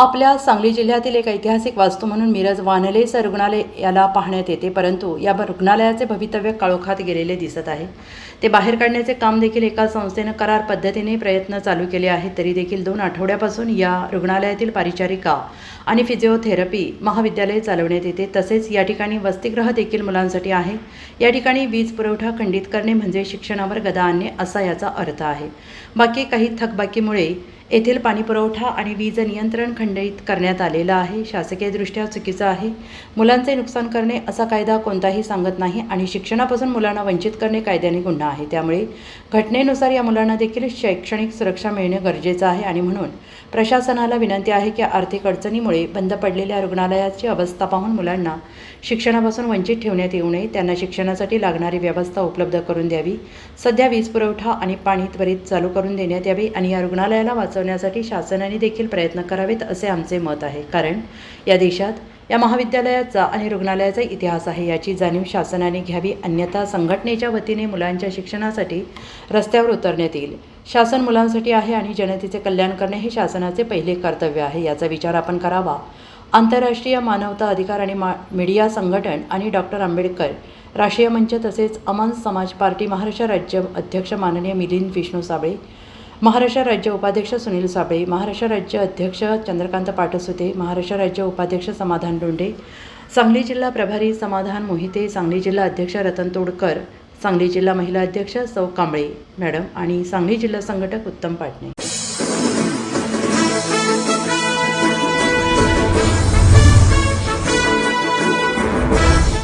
आपल्या सांगली जिल्ह्यातील एक ऐतिहासिक वास्तू म्हणून मिरज वानलेचं रुग्णालय याला पाहण्यात येते परंतु या रुग्णालयाचे भवितव्य काळोखात गेलेले दिसत आहे. ते बाहेर काढण्याचे काम देखील एका संस्थेनं करार पद्धतीने प्रयत्न चालू केले आहेत तरी देखील दोन आठवड्यापासून या रुग्णालयातील पारिचारिका आणि फिजिओथेरपी महाविद्यालय चालवण्यात येते. तसेच या ठिकाणी वसतिगृह देखील मुलांसाठी आहे. या ठिकाणी वीज पुरवठा खंडित करणे म्हणजे शिक्षणावर गदा आणणे असा याचा अर्थ आहे. बाकी काही थकबाकीमुळे येथील पाणीपुरवठा आणि वीज नियंत्रण खंडित करण्यात आलेलं आहे. शासकीयदृष्ट्या चुकीचं आहे. मुलांचे नुकसान करणे असा कायदा कोणताही सांगत नाही आणि शिक्षणापासून मुलांना वंचित करणे कायद्याने गुन्हा आहे. त्यामुळे घटनेनुसार या मुलांना देखील शैक्षणिक सुरक्षा मिळणे गरजेचं आहे आणि म्हणून प्रशासनाला विनंती आहे की आर्थिक अडचणीमुळे बंद पडलेल्या रुग्णालयाची अवस्था पाहून मुलांना शिक्षणापासून वंचित ठेवण्यात येऊ नये. त्यांना शिक्षणासाठी लागणारी व्यवस्था उपलब्ध करून द्यावी. सध्या वीज पुरवठा आणि पाणी त्वरित चालू करून देण्यात यावे आणि या रुग्णालयाला वाचवण्यासाठी शासनाने देखील प्रयत्न करावेत असे आमचे मत आहे. कारण या देशात या महाविद्यालयाचा आणि रुग्णालयाचा इतिहास आहे याची जाणीव शासनाने घ्यावी. अन्यथा संघटनेच्या वतीने मुलांच्या शिक्षणासाठी रस्त्यावर उतरण्यात येईल. शासन मुलांसाठी आहे आणि जनतेचे कल्याण करणे हे शासनाचे पहिले कर्तव्य आहे. याचा विचार आपण करावा. आंतरराष्ट्रीय मानवता अधिकार आणि मा मीडिया संघटन आणि डॉक्टर आंबेडकर राष्ट्रीय मंच तसेच अमन समाज पार्टी महाराष्ट्र राज्य अध्यक्ष माननीय मिलिंद विष्णू साबळे महाराष्ट्र राज्य उपाध्यक्ष सुनील साबळे महाराष्ट्र राज्य अध्यक्ष चंद्रकांत पाटसुते महाराष्ट्र राज्य उपाध्यक्ष समाधान डोंडे सांगली जिल्हा प्रभारी समाधान मोहिते सांगली जिल्हा अध्यक्ष रतन तोडकर सांगली जिल्हा महिला अध्यक्ष सौ कांबळे मॅडम आणि सांगली जिल्हा संघटक उत्तम पाटणे.